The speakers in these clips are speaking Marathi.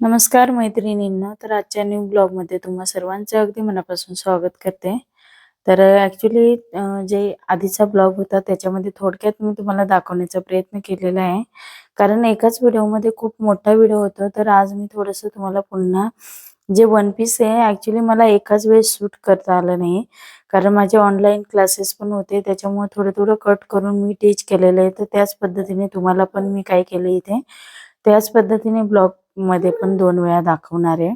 नमस्कार मैत्रिणींना. तर आजच्या न्यू ब्लॉगमध्ये तुम्हा सर्वांचं अगदी मनापासून स्वागत करते. तर ॲक्च्युली जे आधीचा ब्लॉग होता त्याच्यामध्ये थोडक्यात मी तुम्हाला दाखवण्याचा प्रयत्न केलेला आहे. कारण एकाच व्हिडिओमध्ये खूप मोठा व्हिडिओ होता. तर आज मी थोडंसं तुम्हाला पुन्हा जे वन पीस आहे ॲक्च्युली मला एकाच वेळेस शूट करता आलं नाही. कारण माझे ऑनलाईन क्लासेस पण होते. त्याच्यामुळे थोडं थोडं कट करून मी टीच केलेलं आहे. तर त्याच पद्धतीने तुम्हाला पण मी काय केलं इथे? त्याच पद्धतीने ब्लॉगमध्ये पण दोन वेळा दाखवणार आहे.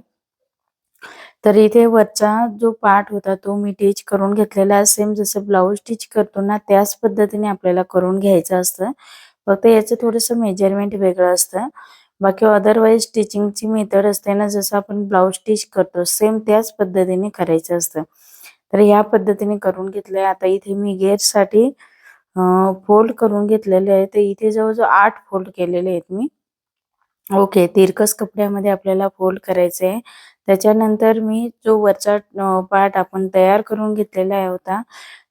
तर इथे वरचा जो पार्ट होता तो मी टीच करून घेतलेला सेम जसं ब्लाऊज स्टिच करतो ना त्याच पद्धतीने आपल्याला करून घ्यायचं असतं. फक्त याचं थोडंसं मेजरमेंट वेगळं असतं. बाकी अदरवाईज स्टिचिंगची मेथड असते ना जसं आपण ब्लाऊज स्टिच करतो सेम त्याच पद्धतीने करायचं असतं. तर ह्या पद्धतीने करून घेतलंय. आता इथे मी गेअरसाठी फोल्ड करून घेतलेले आहे. तर इथे जवळजवळ आठ फोल्ड केलेले आहेत मी. ओके तिरकस कपड्यामध्ये आपल्याला फोल्ड करायचं आहे त्याच्यानंतर मी जो वरचा पार्ट आपण तयार करून घेतलेला होता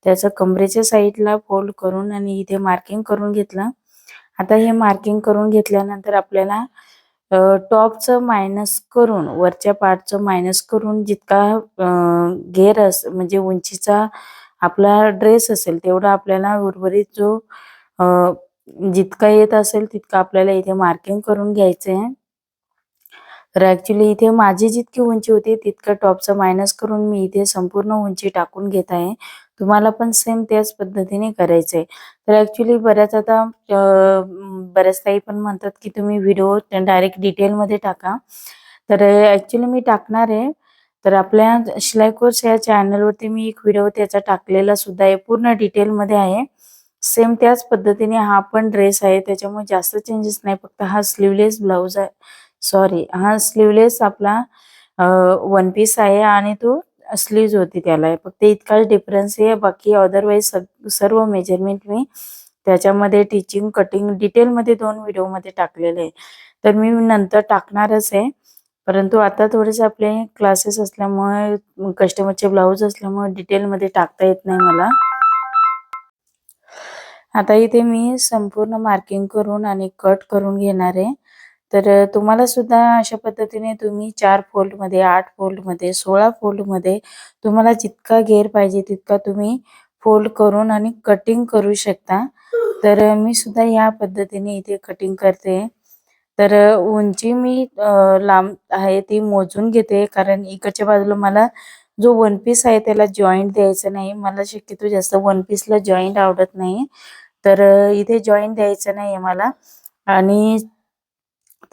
त्याचं कमरेच्या साईडला फोल्ड करून आणि इथे मार्किंग करून घेतलं. आता हे मार्किंग करून घेतल्यानंतर आपल्याला टॉपचं मायनस करून वरच्या पार्टचं मायनस करून जितका घेर अस म्हणजे उंचीचा आपला ड्रेस असेल तेवढा आपल्याला उर्वरित जो जितका येत असेल तितका आपल्याला इथे मार्किंग करून घ्यायचं आहे तर ऍक्च्युली इथे माझी जितकी उंची होती तितकं टॉपचं मायनस करून मी इथे संपूर्ण उंची टाकून घेत आहे. तुम्हाला पण सेम त्याच पद्धतीने करायचंय. तर ऍक्च्युली बऱ्याच आता बऱ्याच ताई पण म्हणतात की तुम्ही व्हिडिओ डायरेक्ट डिटेलमध्ये टाका. तर ऍक्च्युली मी टाकणार आहे. तर आपल्या शिलाई कोर्स या चॅनलवरती मी एक व्हिडिओ त्याचा टाकलेला सुद्धा आहे. पूर्ण डिटेलमध्ये आहे. सेम त्याच पद्धतीने हा पण ड्रेस आहे. त्याच्यामुळे जास्त चेंजेस नाही. फक्त हा स्लीवलेस ब्लाऊज आहे. सॉरी हा स्लीवलेस आपला वन पीस आहे आणि तो स्लीव्ज होती त्याला फक्त इतकाच डिफरन्स आहे. बाकी अदरवाईज सर्व मेजरमेंट मी त्याच्यामध्ये टीचिंग कटिंग डिटेलमध्ये दोन व्हिडिओमध्ये टाकलेले आहे. तर मी नंतर टाकणारच आहे. परंतु आता थोडेसे आपले क्लासेस असल्यामुळे कस्टमरचे ब्लाऊज असल्यामुळे डिटेलमध्ये टाकता येत नाही मला. आता इथे मी संपूर्ण मार्किंग करून आणि कट करून घेणार आहे. तर तुम्हाला सुद्धा अशा पद्धतीने तुम्ही चार फोल्डमध्ये आठ फोल्डमध्ये सोळा फोल्डमध्ये तुम्हाला जितका घेर पाहिजे तितका तुम्ही फोल्ड करून आणि कटिंग करू शकता. तर मी सुद्धा या पद्धतीने इथे कटिंग करते. तर उंची मी लांब आहे ती मोजून घेते कारण इकडच्या बाजूला मला जो वन पीस आहे त्याला जॉईंट द्यायचं नाही. मला शक्यतो जास्त वन पीसला जॉईंट आवडत नाही. तर इथे जॉईन द्यायचं नाही मला. आणि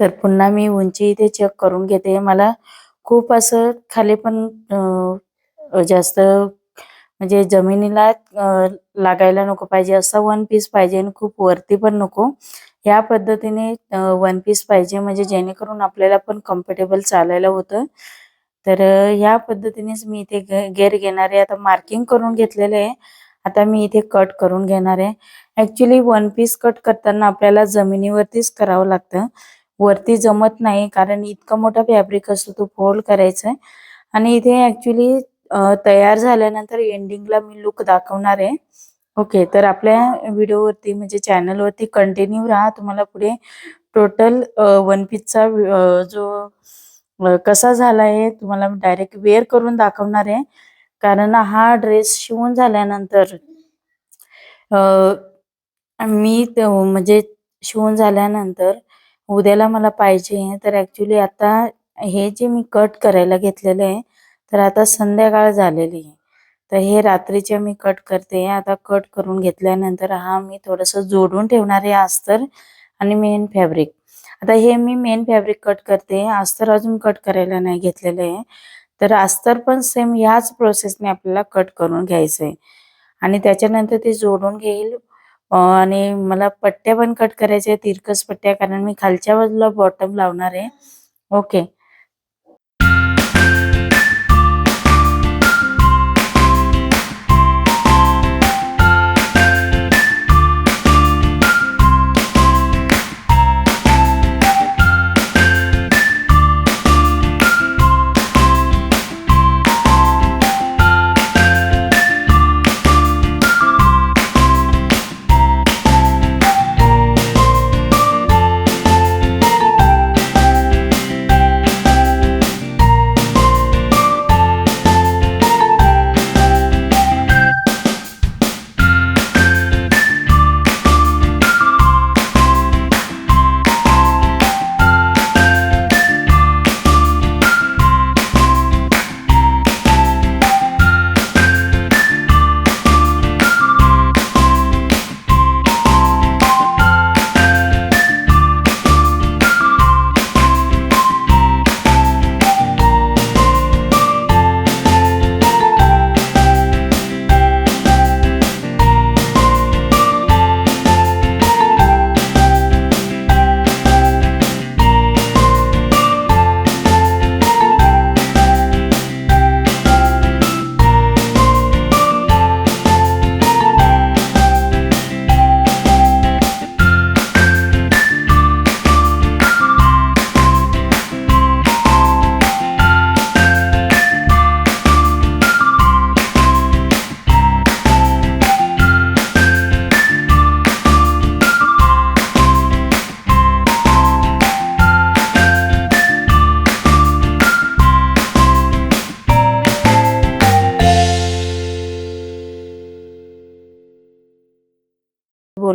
तर पुन्हा मी उंची इथे चेक करून घेते. मला खूप असं खाली पण जास्त म्हणजे जमिनीला लागायला नको पाहिजे. असा वन पीस पाहिजे आणि खूप वरती पण नको. या पद्धतीने वन पीस पाहिजे. म्हणजे जेणेकरून आपल्याला पण कम्फर्टेबल चालायला होतं. तर ह्या पद्धतीनेच मी इथे घेर घेणारे. आता मार्किंग करून घेतलेलं आहे. आता मी इथे कट करून घेणार आहे. ऍक्च्युली वन पीस कट करताना आपल्याला जमिनीवरतीच करावं लागतं. वरती जमत नाही कारण इतका मोठा फॅब्रिक असतो तो फोल्ड करायचा आहे. आणि इथे ऍक्च्युली तयार झाल्यानंतर एंडिंगला मी लुक दाखवणार आहे. ओके तर आपल्या व्हिडिओवरती म्हणजे चॅनलवरती कंटिन्यू राहा. तुम्हाला पुढे टोटल वन पीसचा जो कसा झाला आहे तुम्हाला डायरेक्ट वेअर करून दाखवणार आहे. कारण हा ड्रेस शिवून झाल्यानंतर मी म्हणजे शिवून झाल्यानंतर उद्याला मला पाहिजे तर ऍक्च्युली आता हे जे मी कट करायला घेतलेलं आहे तर आता संध्याकाळ झालेली आहे. तर हे रात्रीचे मी कट करते. आता कट करून घेतल्यानंतर हा मी थोडंसं जोडून ठेवणार आहे अस्तर आणि मेन फॅब्रिक आता हे मी मेन फॅब्रिक कट करते. अस्तर अजून कट करायला नाही घेतलेलं आहे. तर अस्तर पण सेम ह्याच प्रोसेसने आपल्याला कट करून घ्यायचं आहे आणि त्याच्यानंतर ते जोडून घेईल. आणि मला पट्ट्या पण कट करायच्या तिरकस पट्ट्या कारण मी खालच्या बाजूला बॉटम लावणार आहे. ओके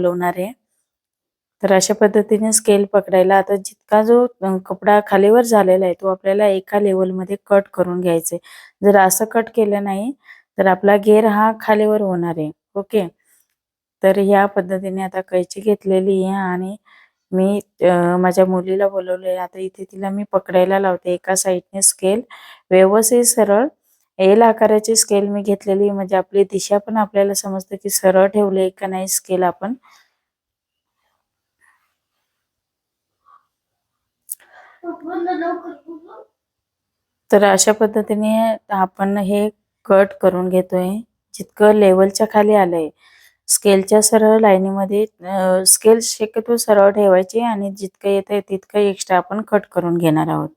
बोलवणार आहे. तर अशा पद्धतीने स्केल पकडायला आता जितका जो कपडा खालीवर झालेला आहे तो आपल्याला एका लेवलमध्ये कट करून घ्यायचा जर असं कट केलं नाही तर आपला घेर हा खालीवर होणार आहे. ओके तर ह्या पद्धतीने आता कैची घेतलेली आहे आणि मी माझ्या मुलीला बोलवले आता इथे तिला मी पकडायला लावते. एका साईडने स्केल व्यवस्थित सरळ. एल आकाराची स्केल मी घेतलेली म्हणजे आपली दिशा पण आपल्याला समजते की सरळ ठेवले का नाही स्केल आपण. तर अशा पद्धतीने आपण हे कट करून घेतोय. जितकं लेवलच्या खाली आलंय स्केलच्या सरळ लाईनीमध्ये स्केल शक्यतो सरळ ठेवायची आणि जितकं येत आहे तितकं एक्स्ट्रा आपण कट करून घेणार आहोत.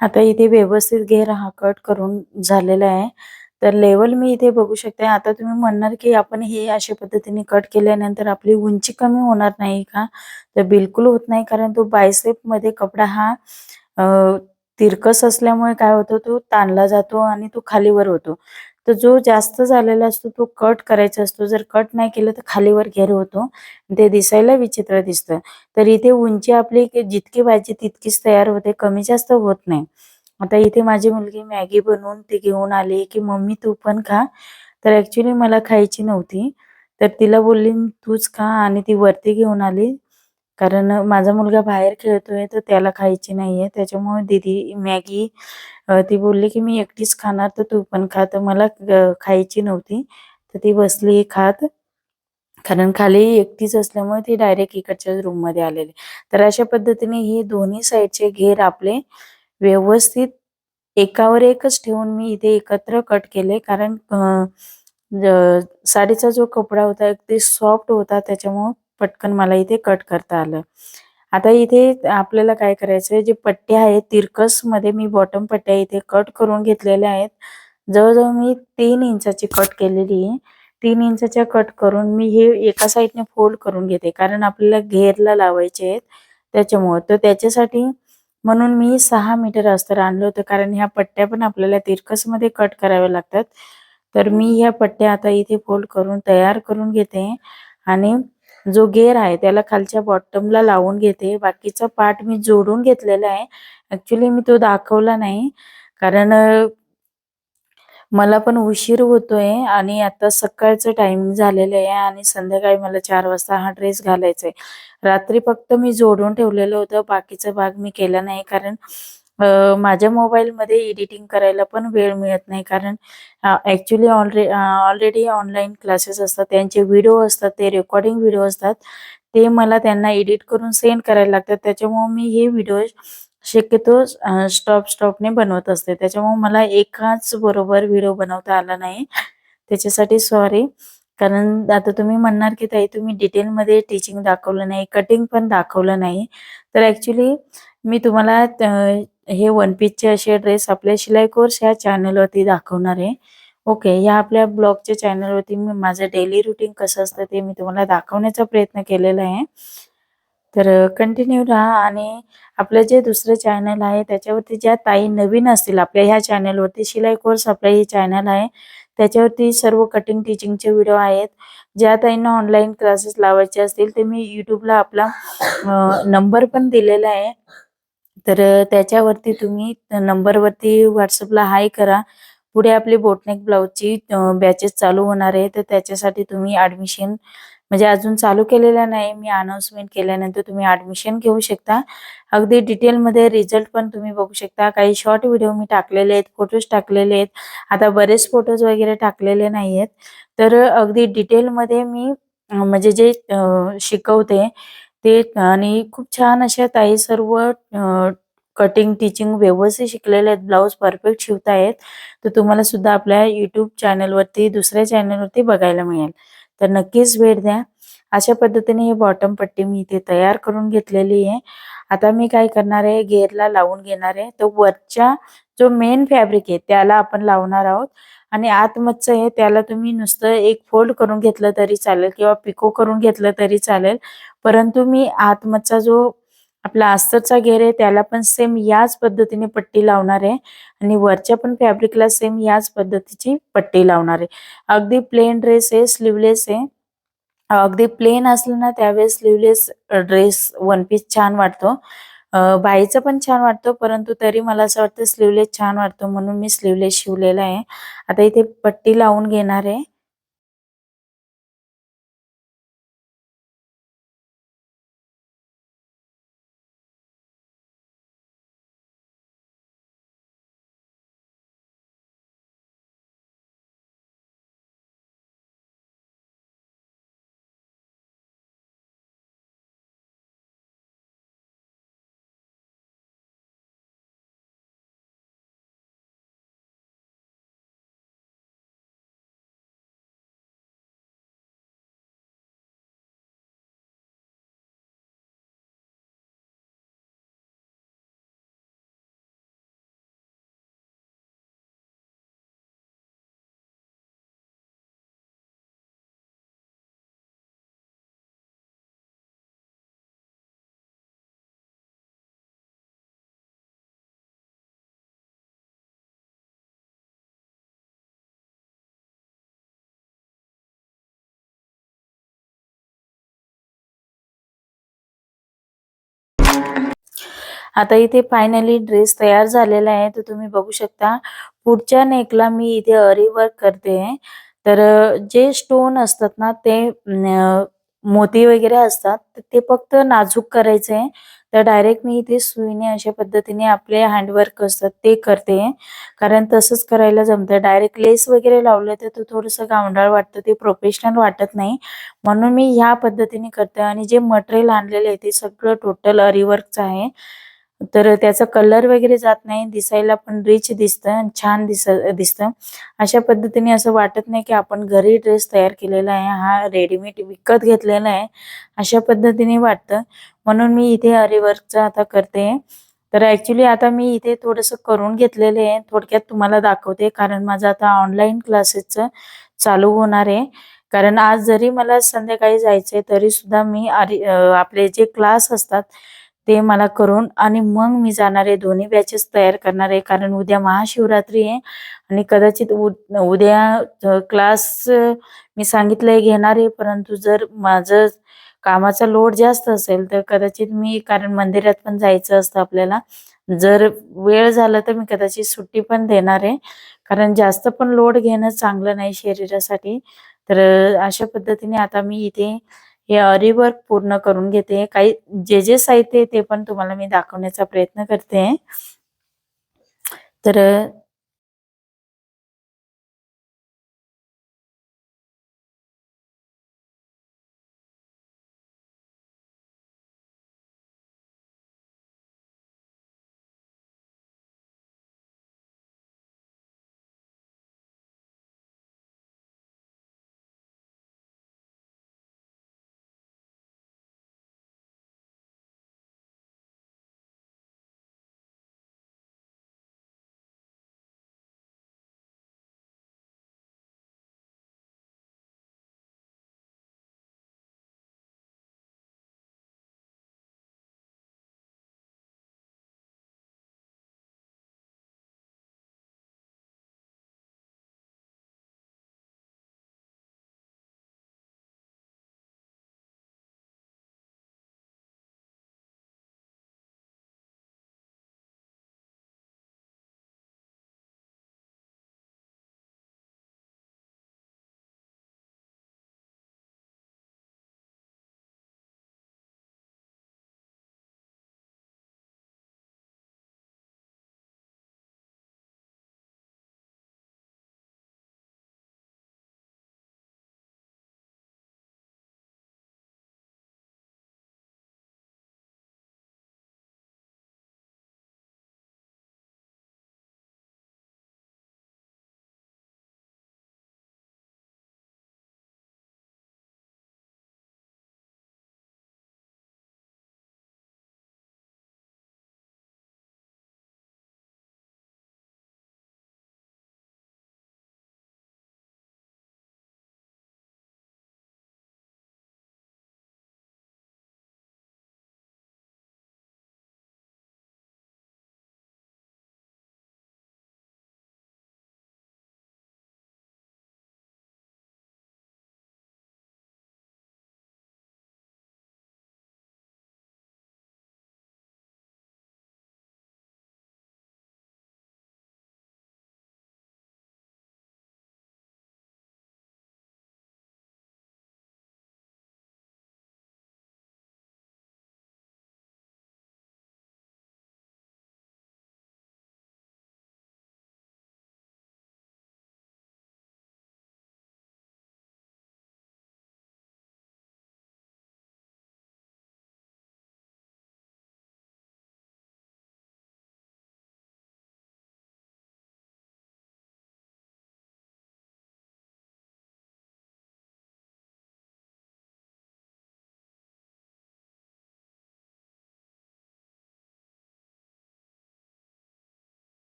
आता इथे व्यवस्थित घेर हा कट करून झालेला आहे. तर लेवल मी इथे बघू शकते. आता तुम्ही म्हणणार की आपण हे अशा पद्धतीने कट केल्यानंतर आपली उंची कमी होणार नाही का? तर बिलकुल होत नाही कारण तो बायसेपमध्ये कपडा हा तिरकस असल्यामुळे काय होतो? तो ताणला जातो आणि तो खालीवर होतो. तर जो जास्त झालेला असतो तो कट करायचा असतो. जर कट नाही केलं तर खालीवर घेर होतो. ते दिसायला विचित्र दिसतं. तर इथे उंची आपली जितकी पाहिजे तितकीच तयार होते. कमी जास्त होत नाही. आता इथे माझी मुलगी मॅगी बनवून ती घेऊन आली की मम्मी तू पण खा. तर ऍक्च्युली मला खायची नव्हती. तर तिला बोलली तूच खा. आणि ती वरती घेऊन आली. कारण माझा मुलगा बाहेर खेळतोय तर त्याला खायची नाहीये. त्याच्यामुळे दीदी मॅगी ती बोलली की मी एकटीच खाणार तर तू पण खा. तर मला खायची नव्हती. तर ती बसली खात कारण खाली एकटीच असल्यामुळे ती डायरेक्ट इकडच्या रूममध्ये आलेली. तर अशा पद्धतीने ही दोन्ही साईडचे घेर आपले व्यवस्थित एकावर एकच ठेवून मी इथे एकत्र कट केले. कारण साडीचा जो कपडा होता अगदी सॉफ्ट होता त्याच्यामुळे पटकन मला इथे कट करता आलं. आता इथे आपल्याला काय करायचंय जे पट्ट्या आहेत तिरकसमध्ये मी बॉटम पट्ट्या इथे कट करून घेतलेल्या आहेत. जवळजवळ मी तीन इंचाची कट केलेली आहे. तीन इंचाच्या कट करून मी हे एका साईडने फोल्ड करून घेते. कारण आपल्याला घेरला लावायचे आहेत त्याच्यामुळे. तर त्याच्यासाठी म्हणून मी सहा मीटर अस्तर आणलं होतं. कारण ह्या पट्ट्या पण आपल्याला तिरकसमध्ये कट कराव्या लागतात. तर मी ह्या पट्ट्या आता इथे फोल्ड करून तयार करून घेते. आणि जो गेअर आहे त्याला खालच्या बॉटमला लावून घेते. बाकीचा पार्ट मी जोडून घेतलेला आहे. ऍक्च्युली मी तो दाखवला नाही. कारण मला पण उशीर होतोय आणि आता सकाळचं टाइम झालेलं आहे आणि संध्याकाळी मला चार वाजता हा ड्रेस घालायचा आहे. रात्री फक्त मी जोडून ठेवलेलं होतं. बाकीचा भाग मी केला नाही. कारण माझ्या मोबाईलमध्ये एडिटिंग करायला पण वेळ मिळत नाही. कारण actually already already online classes असतात. त्यांचे व्हिडिओ असतात ते रेकॉर्डिंग व्हिडिओ असतात. ते मला त्यांना एडिट करून सेंड करायला लागतात. त्याच्यामुळे मी हे व्हिडिओ शक्यतो स्टॉप स्टॉपने बनवत असते. त्याच्यामुळे मला एकाच बरोबर व्हिडिओ बनवता आला नाही. त्याच्यासाठी सॉरी कारण आता तुम्ही म्हणणार की ताई तुम्ही डिटेलमध्ये टीचिंग दाखवलं नाही कटिंग पण दाखवलं नाही. तर ॲक्च्युली मी तुम्हाला हे वन पीसचे असे ड्रेस आपल्या शिलाई कोर्स ह्या चॅनलवरती दाखवणार आहे ओके. या आपल्या ब्लॉगच्या चॅनलवरती मी माझं डेली रुटीन कसं असतं ते मी तुम्हाला दाखवण्याचा प्रयत्न केलेला आहे. तर कंटिन्यू राहा आणि आपलं जे दुसरं चॅनल आहे त्याच्यावरती ज्या ताई नवीन असतील आपल्या ह्या चॅनलवरती शिलाई कोर्स आपलं हे चॅनल आहे. त्याच्यावरती सर्व कटिंग टीचिंगचे व्हिडिओ आहेत. ज्या ताईंना ऑनलाईन क्लासेस लावायचे असतील ते मी यूट्यूबला आपला नंबर पण दिलेला आहे. तर त्याच्यावरती तुम्ही नंबरवरती व्हॉट्सअपला हाय करा. पुढे आपली बोटनेक ब्लाऊजची बॅचेस चालू होणार आहे. तर त्याच्यासाठी तुम्ही ऍडमिशन म्हणजे अजून चालू केलेला नाही मी अनाउन्समेंट केल्यानंतर तुम्ही ऍडमिशन घेऊ शकता. अगदी डिटेलमध्ये रिझल्ट पण तुम्ही बघू शकता. काही शॉर्ट व्हिडिओ मी टाकलेले आहेत फोटोज टाकलेले आहेत. आता बरेच फोटोज वगैरे टाकलेले नाही आहेत. तर अगदी डिटेलमध्ये मी म्हणजे जे शिकवते ते आणि खूप छान अशा ताई सर्व कटिंग टीचिंग व्यवस्थित शिकलेले आहेत. ब्लाऊज परफेक्ट शिवतायत. तर तुम्हाला सुद्धा आपल्या युट्यूब चॅनलवरती दुसऱ्या चॅनलवरती बघायला मिळेल. तर नक्कीच भेट द्या. अशा पद्धतीने ही बॉटम पट्टी मी इथे तयार करून घेतलेली आहे. आता मी काय करणार आहे? घेरला लावून घेणार आहे. तो वरच्या जो मेन फॅब्रिक आहे त्याला आपण लावणार आहोत. आणि आतमधचं आहे त्याला तुम्ही नुसतं एक फोल्ड करून घेतलं तरी चालेल किंवा पिको करून घेतलं तरी चालेल. परंतु मी आतमधचा जो आपला अस्तरचा घेर आहे त्याला पण सेम याच पद्धतीने पट्टी लावणार आहे. आणि वरच्या पण फॅब्रिकला सेम याच पद्धतीची पट्टी लावणार आहे. अगदी प्लेन ड्रेस आहे स्लीवलेस आहे. अगदी प्लेन असलं ना त्यावेळेस स्लीवलेस ड्रेस वन पीस छान वाटतो. बाईचं पण छान वाटतो परंतु तरी मला असं वाटतं स्लीवलेस छान वाटतो म्हणून मी स्लीवलेस शिवलेला आहे. आता इथे पट्टी लावून घेणार आहे. आता इथे फायनली ड्रेस तयार झालेला आहे तर तुम्ही बघू शकता पुढच्या नेकला मी इथे अरी वर्क करते. तर जे स्टोन असतात ना ते मोती वगैरे असतात ते फक्त नाजूक करायचे. तर डायरेक्ट मी इथे सुईने अशा पद्धतीने आपले हँडवर्क असतात ते करते. कारण तसंच करायला जमतं. डायरेक्ट लेस वगैरे लावलं तर तो थोडंसं गावंडाळ वाटतं ते प्रोफेशनल वाटत नाही. म्हणून मी ह्या पद्धतीने करते. आणि जे मटेरियल आणलेलं आहे ते सगळं टोटल अरीवर्कचं आहे. तर त्याचा कलर वगैरे जात नाही दिसायला पण रिच दिसतं छान दिस दिसतं. अशा पद्धतीने असं वाटत नाही की आपण घरी ड्रेस तयार केलेला आहे हा रेडीमेड विकत घेतलेला आहे अशा पद्धतीने वाटतं. म्हणून मी इथे अरीवर्कचं आता करते. तर ऍक्च्युली आता मी इथे थोडंसं करून घेतलेलं आहे. थोडक्यात तुम्हाला दाखवते कारण माझं आता ऑनलाईन क्लासेसचं चालू होणार आहे. कारण आज जरी मला संध्याकाळी जायचंय तरी सुद्धा मी आपले जे क्लास असतात ते मला करून आणि मग मी जाणार आहे दोन्ही बॅचेस तयार करणार आहे. कारण उद्या महाशिवरात्री आहे आणि कदाचित उद्या क्लास मी सांगितलंय घेणार आहे. परंतु जर माझं कामाचा लोड जास्त असेल तर कदाचित मी कारण मंदिरात पण जायचं असतं आपल्याला जर वेळ झाला तर मी कदाचित सुट्टी पण देणार आहे. कारण जास्त पण लोड घेणं चांगलं नाही शरीरासाठी. तर अशा पद्धतीने आता मी इथे हे अरीवर्क पूर्ण करून घेते. काही जे जे साहित्य ते पण तुम्हाला मी दाखवण्याचा प्रयत्न करते. तर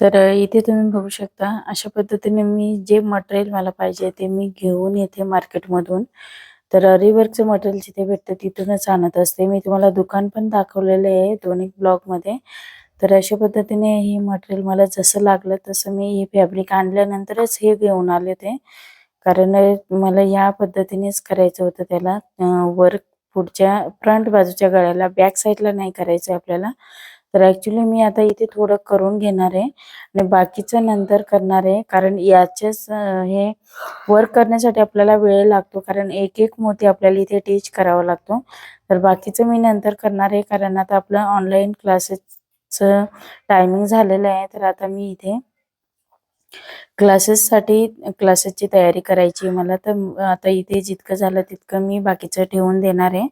तर इथे तुम्ही बघू शकता अशा पद्धतीने मी जे मटेरियल मला पाहिजे ते मी घेऊन येते मार्केटमधून. तर रिवर्कचं मटेरियल जिथे भेटतं तिथूनच आणत असते. मी तुम्हाला दुकान पण दाखवलेलं आहे दोन्ही ब्लॉगमध्ये. तर अशा पद्धतीने हे मटेरियल मला जसं लागलं तसं मी हे फॅब्रिक आणल्यानंतरच हे घेऊन आले ते. कारण मला या पद्धतीनेच करायचं होतं त्याला वर्क पुढच्या फ्रंट बाजूच्या गळ्याला बॅक साईडला नाही करायचं आपल्याला. तर ॲक्च्युली मी आता इथे थोडं करून घेणार आहे आणि बाकीचं नंतर करणार आहे. कारण याचेच हे वर्क करण्यासाठी आपल्याला वेळ लागतो. कारण एक-एक मोती आपल्याला इथे टीच करावा लागतो. तर बाकीचं मी नंतर करणार आहे. कारण आता आपलं ऑनलाईन क्लासेसचं टायमिंग झालेलं आहे. तर आता मी इथे क्लासेससाठी क्लासेसची तयारी करायची मला. तर आता इथे जितकं झालं तितकं मी बाकीचं ठेवून देणार आहे.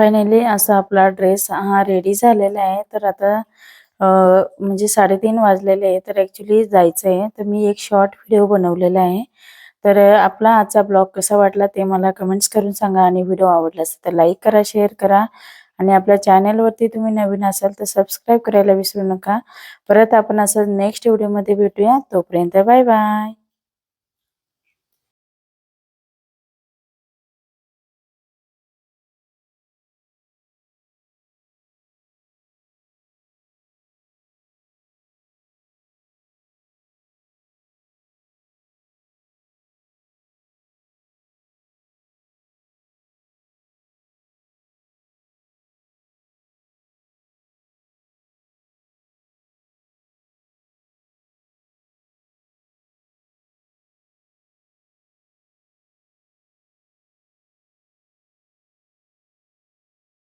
फायनली असा आपला ड्रेस हा रेडी झालेला आहे. तर आता म्हणजे 3:30 वाजलेले आहे. तर ॲक्च्युली जायचं आहे. तर मी एक शॉर्ट व्हिडिओ बनवलेला आहे. तर आपला आजचा ब्लॉग कसा वाटला ते मला कमेंट्स करून सांगा आणि व्हिडिओ आवडला असेल तर लाईक करा, शेअर करा आणि आपल्या चॅनलवरती तुम्ही नवीन असाल तर सबस्क्राईब करायला विसरू नका. परत आपण असं नेक्स्ट व्हिडिओमध्ये भेटूया. तोपर्यंत बाय बाय.